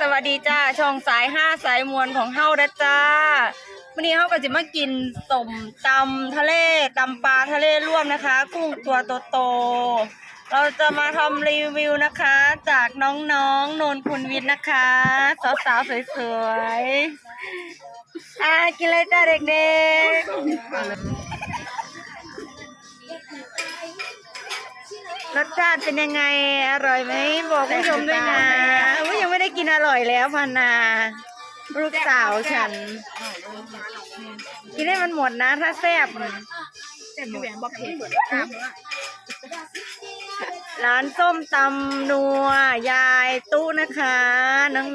สวัสดีจ้าช่องสายห้าสายมวลของเฮานะจ้าวันนี้เฮาก็จะมากินต้มตำทะเลตำปลาทะเลร่วมนะคะ กุ้งตัวโตๆเราจะมาทำรีวิวนะคะ จากน้องๆนนคุณวิทย์นะคะ สาวๆสวยๆอ่ากินเลยจ้าเด็กๆรสชาติเป็นยังไงอร่อยไหมบอกผู้ชมด้วยนะอุ๊ยยังไม่ได้ กินอร่อยแล้วพันนา ลูกสาวฉัน กินให้มันหมดนะ ถ้าแซ่บเจ็บอยู่แหวนบอกเผ็ดตามแล้วร้านส้มตำนัว ยายตู้นะคะ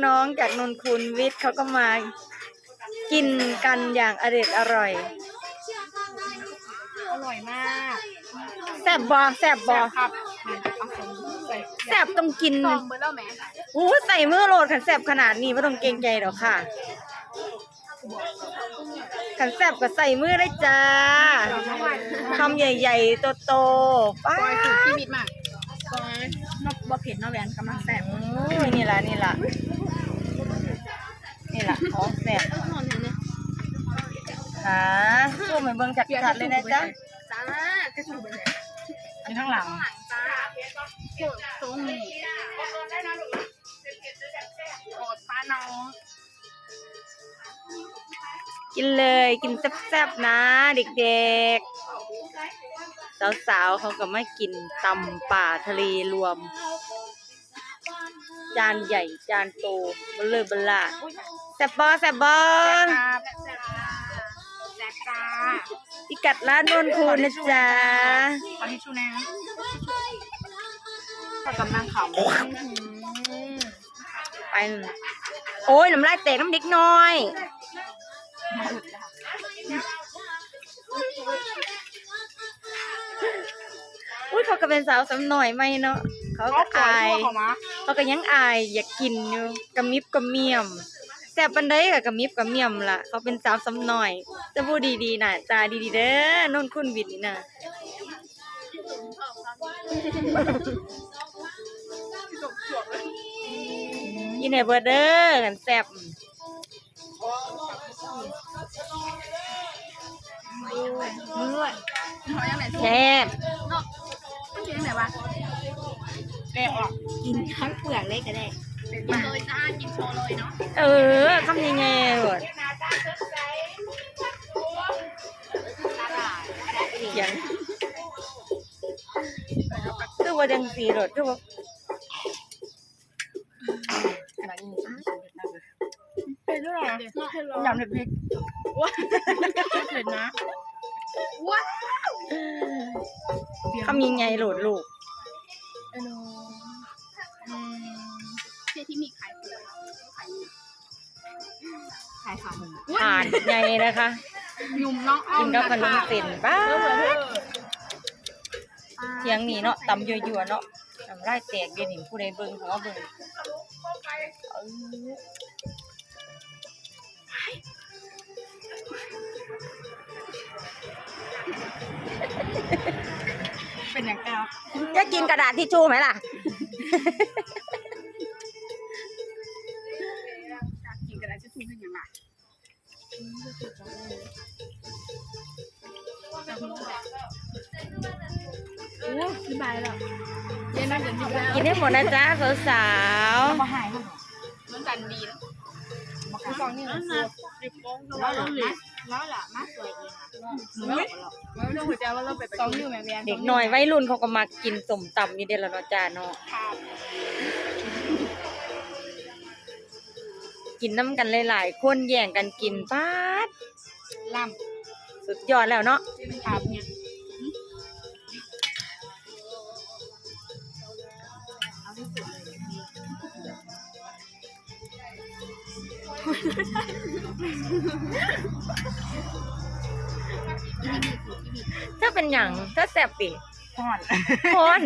น้องๆจากนนคุณวิทย์เขาก็มากินกันอย่างอเด็ดอร่อย อร่อยมาก แซ่บบอแซ่บบอครับเอาสมใส่ แซ่บต้องกิน ซองเบอร์แล้วแม่อู้ใส่มือโหลดขันแซ่บขนาดนี้ไม่ต้องเกรงใจหรอกค่ะ ขันแซ่บก็ใส่มือได้จ้าคำใหญ่ๆโตๆป้าปอยสูตรชีวิตมากปอยนอกบอกเผ็ดนอกแหวนกำลังแสบอุ้ยนี่ล่ะนี่ล่ะนี่ล่ะของแซ่บนอนอยู่เนี่ยหาสู้เหมือนเบิ่งชัดๆเลยนะจ๊ะจ้าจะถูกไปไหนอยู่ข้างหลัง หลังจ้าตรงนี้โอดป้าน้องกินเลยกินแซ่บๆนะ เด็กๆ สาวๆเขาก็มากินตำป่าทะเลรวม จานใหญ่จานโตเบลอเบลาแซ่บบอแซ่บบอครับแซ่บจ้าพิกัดร้านนนคูนนะจ๊ะขอทิชชู่นะ กำลังขำไปโอ้ยน้ำลายแตกน้ำเด็กน้อยอุ้ยเขาก็เป็นสาวสำหน่อยไหมเนาะเขาก็อายเขามาเขาก็ยังอายอยากกินอยู่กระมิบกระเมียมแซ่บปันไดกับกระมิบกระเมียมล่ะ เขาเป็นสาวสำหน่อย จะพูดดีๆน่ะตาดีๆเด้อนนคุณวินนี่น่ะ ยินดีเบอร์เด้อกันแซ่บด้วยเขายังไหนแซ่บเนาะมันเป็นยังไงวะแกะออกกินทั้งเปลือกเลยก็ได้กินเลยจ้ากินโชว์เลยเนาะ เออคำยังไงหมดเขียนคือว่าจังสีรถคือว่า อยำเล็กว้าเห็นนะว้าๆคำยังไงโหลดลูกเอโนอืมเที่ที่มีขายเปลือกขายขายขาหมูผ่านไงนะคะยุ่มน้องอ้อกิมนกับขนมเส้นบ้าเออเออดเที่ยงนี้เนาะตำยั่วๆเนาะทำไรแตกเดี๋ยวนี้ผู้ใดเบิ่งเขาว่าเบิ่ง เออเป็นอย่างเก้าจะกินกระดาษทิชชู่ไหมล่ะ กินกันแล้วจะถูกเป็นอย่างไรโอ้สบายแล้วเย็นน่าจะดีแล้วกินให้หมดนะจ๊ะสาวมาหายมันมันจันดีนะมาฟังนี่นะสิบโมงแล้วหรอ แล้วล่ะมาสวยเองไม่ไม่ต้องหัวใจว่าเราไปสองนิ้วแม่แม่เด็กน้อยวัยรุ่นเขาก็มากินสมตำนี่เด้อล้วเนาะจ้าเนาะกินน้ำกันหลายๆคนแย่งกันกินป๊าดล่สุดยอดแล้วเนาะครับเนี่ย ถ้าเป็นอย่างถ้าแซ่บปีก่อนฮอน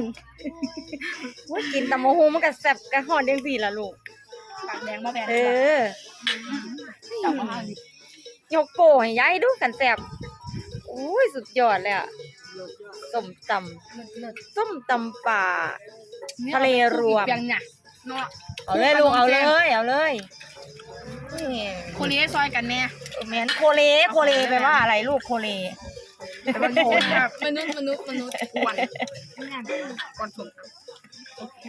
ว่ากินตำมะฮงมันก็แซ่บกะฮอนจังสี่ล่ะลูกปากแดงมาแบนเออจับมายกโป้ให้ยายดูกันแซ่บอุ้ยสุดยอดเลยอะส้มตำส้มตำป่าทะเลรวมยังเนี่ยเนาะ เอาเลยลูกเอาเลยเอาเลยนี่คนนี้ซอยกันแน่แมนโคเลโคเลแปลว่าอะไรลูกโคเลมันโหดแบบมนุษย์มนุษย์มนุษย์กวนก่อนถูกโอเค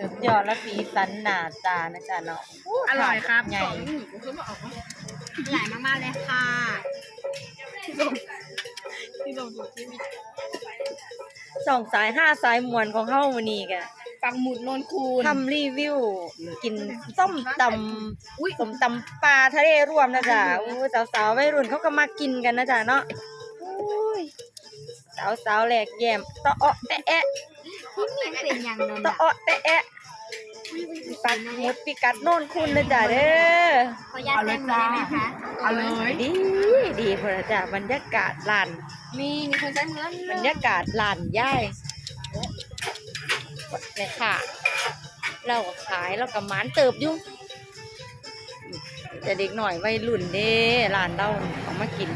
สุดยอดและสีสันหนาตานะจ๊ะเนาะอร่อยครับใหญ่สองหนีกูขึ้นมาออกอร่อยมากๆเลยค่ะที่ลงที่ลงดูที่มี สองสายห้าสายมวนของเฮ้าวันนี้กะปักหมุดโนนคูณทำรีวิว กินส้มตำอุ้ยส้มตำปลาทะเลรวมนะจ๊ะอู้สาวๆวัยรุ่นเขาก็มากินกันนะจ๊ะเนาะอุ้ยสาวๆแหลกแยมตะเอ้อแตะแอะนี่เป็นอย่างนั้นตะเอ้อแตะแอะ ปักหมุดปิกัดโน่นคุณนะจ๊ะเด้อขออนุญาตแจ้งเลยไหมคะเอาเลยดีดีพอละจ้ะบรรยากาศลานมีมีคนใช้มือแล้วบรรยากาศลานย่ายเนี่ยค่ะ เราก็ขายเราก็หมานเติบอยู่แต่เด็กหน่อยวัยรุ่นเด้ร้านเราเอามากิน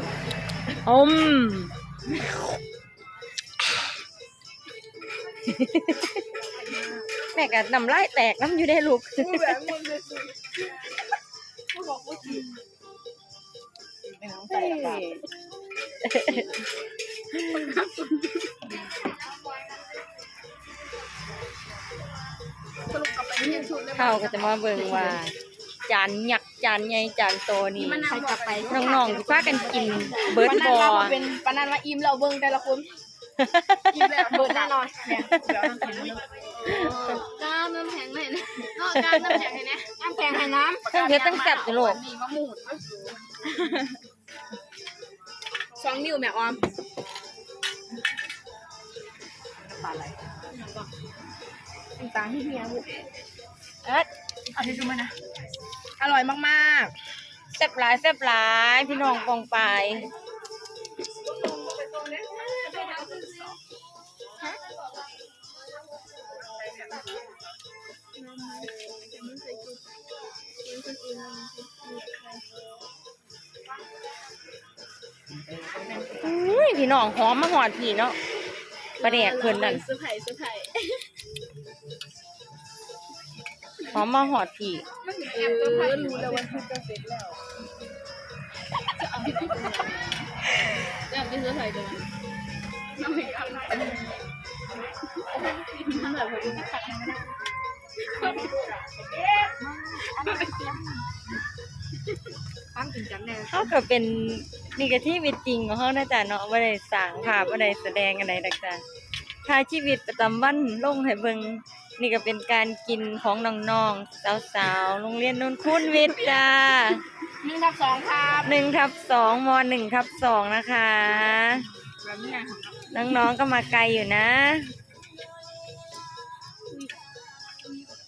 อม แม่ก็นำลายแตกน้ำอยู่ได้ลูกมือแบบมือเลยสิเขาบอกว่ากินสรุปกลับไปที่ชุดได้เขาก็จะมาเบิ่งว่า จานหยักษ์จานใหญ่จานโตนี่มันใครกลับไปน้องๆที่พากันกินเบิร์ดบอปาเป็นปานันว่าอิ่มเราเบิ่งแต่ละคน อิ่มแล้วเบิร์ดแน่นอนเนี่ยเดี๋ยวต้องกินน้ำก้าวน้ำแข็งเลยนะก็ก้าวน้ำแข็งเลยนะน้ำแข็งให้น้ำเครื่องเพชรตั้งแซ่บอยู่ลูกนี่มะมูดสองนิ้วแม่ออมต่างที่เฮียบุเอ๊ะเอาที่ดูมานะ อร่อยมากแซ่บหลายแซ่บหลายพี่น้องกองไป พี่น้องหอมมาหอดพี่เนาะประเดกเพิ่นนั่นเสื้อไผ่เสื้อไผ่หอมมาหอดพี่ๆเออรู้แล้ววันที่จะเสร็จแล้วอยากกินเสื้อไผ่จังน้ำแข็งเอาหน่อยน้ำแบบผมไม่ขัดไม่ได้ตั้งกินกันแน่เขาก็เป็น นี่ก็ที่วิตจริงของเขานะจ๊ะเนาะว่าได้สร้างภาพว่าได้แสดงอะไรต่างๆถ่ายชีวิตประจำวันลงให้เบิ่งนี่ก็เป็นการกินของน้องๆสาวๆโรงเรียนนนคุณวิทย์จ้าหนึ่งทับสองครับหนึ่งทับสองมหนึ่งทับสองนะคะ แบบนี้ไงน้องๆก็มาไกลอยู่นะ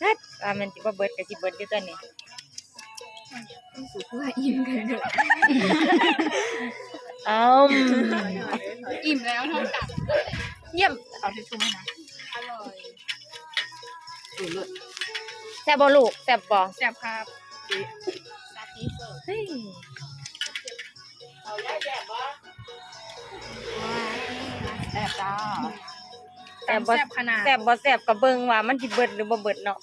ฮัดว่ามันจิบเบิดกับจิเบิดอยู่ตัวนี้ สุดเพื่ออิ่มกันเถอะเอ้าอิ่มแล้วเท่ากับเยี่ยมเอาทิชชู่มานะอร่อยแซ่บบ่ลูกแซ่บบ่แซ่บครับซาติเสิร์ฟเฮ้ยแซ่บจ้าแซ่บบ่แซ่บขนาดแซ่บบ่แซ่บก็เบิ่งว่ามันสิเบิดหรือบ่เบิดเนาะ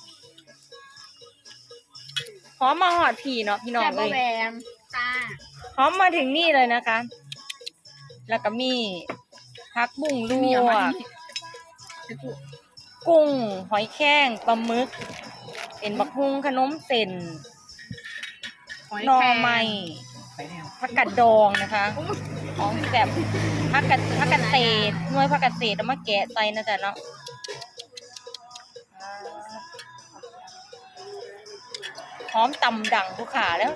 หอมมาหอดพี่เนาะพี่น้องแซ่บเลบ่ยแหวนจ้าหอมมาถึงนี่เลยนะคะ แล้วก็มีผักบุ้งลมีวเอามากกุ้งหอยแครงปลาหมึกเป็นบักฮุงขนมเส้นหน่อไม้ผักกัดดองนะคะของแซ่บผักกัดผักกัดเศษหน่วยผักกัดเศษเอามาแกะใส่นะจ๊ะเนาะ หอมตำดังผู้ขาแล้ว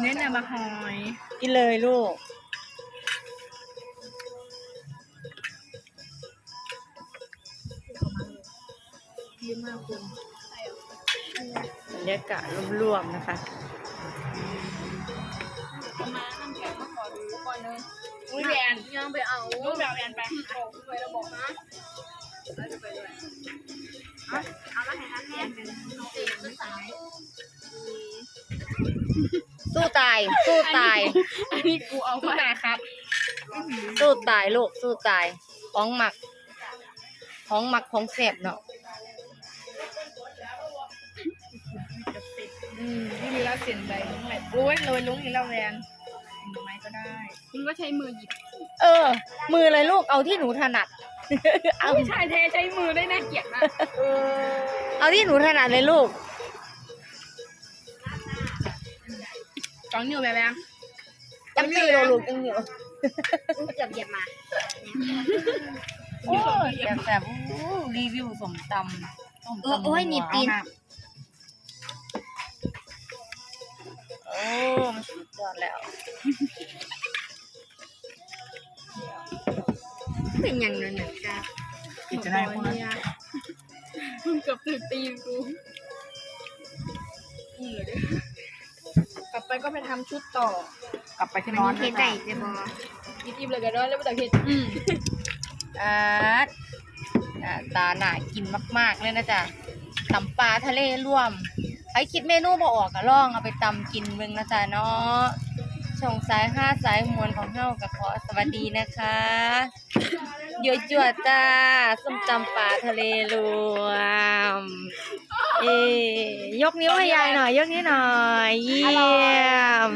เน้นเอามาหอย กินเลยลูกเยอะมากคุณบรรยากาศรวมๆนะคะเอามาน้ำแข็งมาขอดูก่อนเลยอุ้ยแหวนยังไปเอารูปแบบแหวนไป บอกไปแล้วบอกนะ แล้วจะไปด้วยเอามาให้อันแน่นตีขึ้นสายสู้ตาย สู้ตาย อันนี้กูเอามาครับ สู้ตายลูก สู้ตาย ของหมัก ของหมักของแสบเนาะอืมที่มีแล้วเสียนใจลุงไหลโอ้ยเลยลุงนี่แล้วแวนทำไมก็ได้ คุณก็ใช้มือหยิบ เออ มือเลยลูก เอาที่หนูถนัด เอาผู้ชายเทใช้มือได้น่าเกลียดมากเอาที่หนูถนัดเลยลูกสองนิ้วแบบแบงจังสี่โลลูกจังสี่โลเกือบเหยียบมาโอ้ยแบบแบบโอ้รีวิวสมตำส้มตำโอ้ยหนีบตีนโอ้มันสุดยอดแล้ว เป็นอย่างนั้นนะจ๊ะกินจะได้พวกนั้น มึงเกือบถึงตีนกูกลับไปก็ไปทำชุดต่อกลับไปที่นอนเทใจจะบออิ่มๆเลยกันเนาะแล้วไม่ต้องเห็นอืมอาร์ตอ่าตาหนากินมาก ๆ เลยนะจ๊ะตำปลาทะเลร่วมไอคิดเมนูมาออกก็ลองเอาไปตำกินเบิ่งนะจ๊ะเนาะ ช่องสายห้าสายมวลของเฮากับขอสวัสดีนะคะเยอะจวดจ้าส้มตำปลาทะเลรวมเอยยกนิ้วให้ยายหน่อย ยกนิ้วหน่อย เยี่ยม